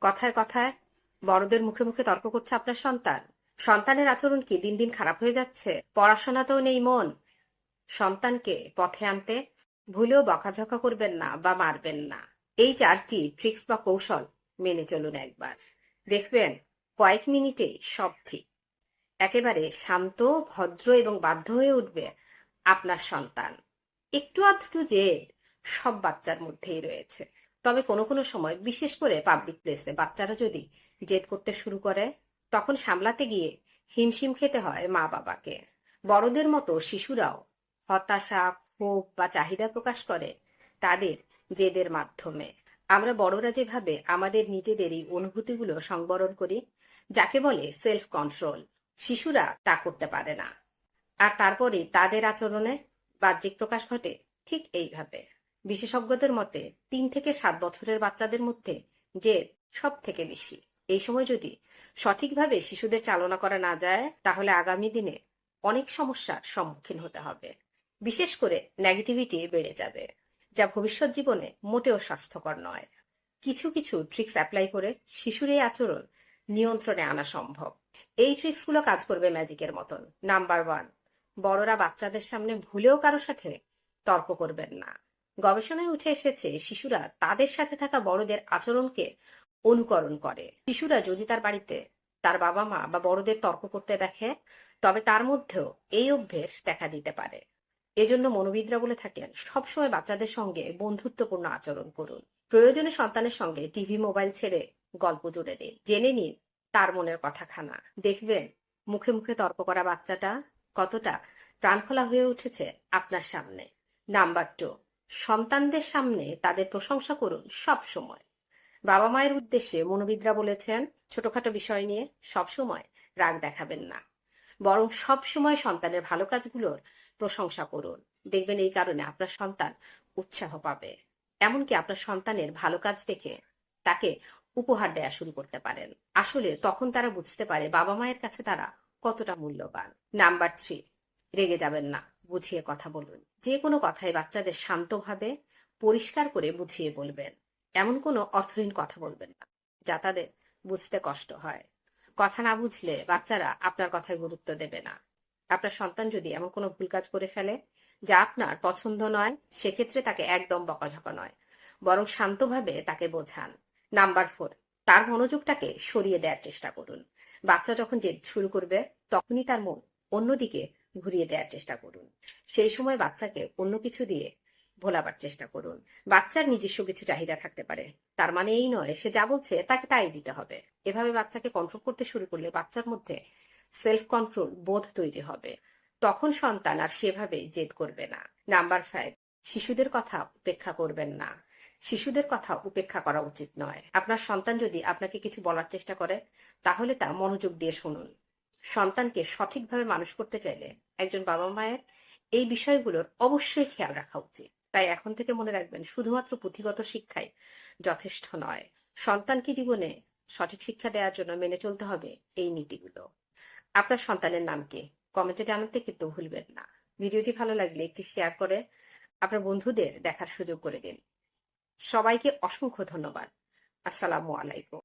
কথায় কথায় বড়দের মুখে মুখে তর্ক করছে আপনার সন্তান। সন্তানের আচরণ কি দিন দিন খারাপ হয়ে যাচ্ছে? পড়াশোনাতেও নেই মন। সন্তানকে পথে আনতে ভুলেও বকাঝকা করবেন না বা মারবেন না। এই চারটি ট্রিক্স বা কৌশল মেনে চলুন একবার। দেখবেন কয়েক মিনিটে সব ঠিক। একেবারে শান্ত, ভদ্র এবং বাধ্য হয়ে উঠবে আপনার সন্তান। একটু আধটু জেদ সব বাচ্চার মধ্যেই রয়েছে। তবে কোনো কোনো সময়, বিশেষ করে পাবলিক প্লেসে বাচ্চারা যদি জেদ করতে শুরু করে, তখন সামলাতে গিয়ে হিমশিম খেতে হয় মা বাবাকে বড়দের মতো শিশুরাও হতাশা, ক্ষোভ বা চাহিদা প্রকাশ করে তাদের জেদের মাধ্যমে। আমরা বড়রা যেভাবে আমাদের নিজেদের এই অনুভূতিগুলো সংবরণ করি, যাকে বলে সেলফ কন্ট্রোল শিশুরা তা করতে পারে না। আর তারপরে তাদের আচরণে বাহ্যিক প্রকাশ ঘটে, ঠিক এইভাবে। বিশেষজ্ঞদের মতে, তিন থেকে সাত বছরের বাচ্চাদের মধ্যে জেদ সব থেকে বেশি। এই সময় যদি সঠিকভাবে শিশুদের চালনা করা না যায়, তাহলে আগামী দিনে অনেক সমস্যার সম্মুখীন হতে হবে। বিশেষ করে নেগেটিভিটি বেড়ে যাবে, যা ভবিষ্যৎ জীবনে মোটেও স্বাস্থ্যকর নয়। কিছু কিছু ট্রিক্স অ্যাপ্লাই করে শিশুর এই আচরণ নিয়ন্ত্রণে আনা সম্ভব। এই ট্রিক্সগুলো কাজ করবে ম্যাজিকের মতন। নাম্বার ওয়ান বড়রা বাচ্চাদের সামনে ভুলেও কারও সাথে তর্ক করবেন না। গবেষণায় উঠে এসেছে, শিশুরা তাদের সাথে থাকা বড়দের আচরণকে অনুকরণ করে। শিশুরা যদি তার বাড়িতে তার বাবা মা বা বড়দের তর্ক করতে দেখে, তবে তার মধ্যেও এই অভ্যেস দেখা দিতে পারে। এজন্য মনোবিদরা বলে থাকেন, সবসময় বাচ্চাদের সঙ্গে বন্ধুত্বপূর্ণ আচরণ করুন। প্রয়োজনে সন্তানের সঙ্গে টিভি, মোবাইল ছেড়ে গল্প জুড়ে দিন জেনে নিন তার মনের কথা খানা দেখবেন মুখে মুখে তর্ক করা বাচ্চাটা কতটা প্রাণখোলা হয়ে উঠেছে আপনার সামনে। নাম্বার টু সন্তানদের সামনে তাদের প্রশংসা করুন সব সময়। বাবা মায়ের উদ্দেশ্যে মনোবিদরা বলেছেন, ছোটখাটো বিষয় নিয়ে সব সময় রাগ দেখাবেন না। বরং সব সময় সন্তানের ভালো কাজগুলোর প্রশংসা করুন। দেখবেন এই কারণে আপনার সন্তান উৎসাহ পাবে। এমনকি আপনার সন্তানের ভালো কাজ দেখে তাকে উপহার দেয়া শুরু করতে পারেন। আসলে তখন তারা বুঝতে পারে বাবা মায়ের কাছে তারা কতটা মূল্যবান। নাম্বার থ্রি, রেগে যাবেন না। বুঝিয়ে কথা বলুন। যে কোনো কথায় বাচ্চাদের শান্তভাবে পরিষ্কার করে বুঝিয়ে বলবেন। এমন কোনো অর্থহীন কথা বলবেন না, যা তাদের বুঝতে কষ্ট হয়। কথা না বুঝলে বাচ্চারা আপনার কথায় গুরুত্ব দেবে না। আপনার সন্তান যদি এমন কোনো ভুল কাজ করে ফেলে, যা আপনার পছন্দ নয়, সেক্ষেত্রে তাকে একদম বকাঝকা নয়। বরং শান্তভাবে তাকে বোঝান। নাম্বার ফোর, তার মনোযোগটাকে সরিয়ে দেওয়ার চেষ্টা করুন। বাচ্চা যখন জেদ শুরু করবে, তখনই তার মন অন্যদিকে ঘুরিয়ে দেওয়ার চেষ্টা করুন। সেই সময় বাচ্চাকে অন্য কিছু দিয়ে ভোলাবার চেষ্টা করুন। বাচ্চার নিজস্ব কিছু চাহিদা থাকতে পারে। তার মানে এই নয়, সে যা বলছে তাকে তাই দিতে হবে। এভাবে বাচ্চাকে কন্ট্রোল করতে শুরু করলে বাচ্চার মধ্যে সেলফ কন্ট্রোল বোধ তৈরি হবে। তখন সন্তান আর সেভাবে জেদ করবে না। নাম্বার ফাইভ শিশুদের কথা উপেক্ষা করবেন না। শিশুদের কথা উপেক্ষা করা উচিত নয়। আপনার সন্তান যদি আপনাকে কিছু বলার চেষ্টা করে, তাহলে তা মনোযোগ দিয়ে শুনুন। সন্তানকে সঠিকভাবে মানুষ করতে চাইলে একজন বাবা মায়ের এই বিষয়গুলোর অবশ্যই খেয়াল রাখা উচিত। তাই এখন থেকে মনে রাখবেন, শুধুমাত্র পুঁথিগত শিক্ষাই যথেষ্ট নয়। সন্তানকে জীবনে সঠিক শিক্ষা দেওয়ার জন্য মেনে চলতে হবে এই নীতিগুলো। আপনার সন্তানের নাম কি? কমেন্টে জানাতে কিন্তু ভুলবেন না। ভিডিওটি ভালো লাগলে একটি শেয়ার করে আপনার বন্ধুদের দেখার সুযোগ করে দিন। সবাইকে অসংখ্য ধন্যবাদ। আসসালামু আলাইকুম।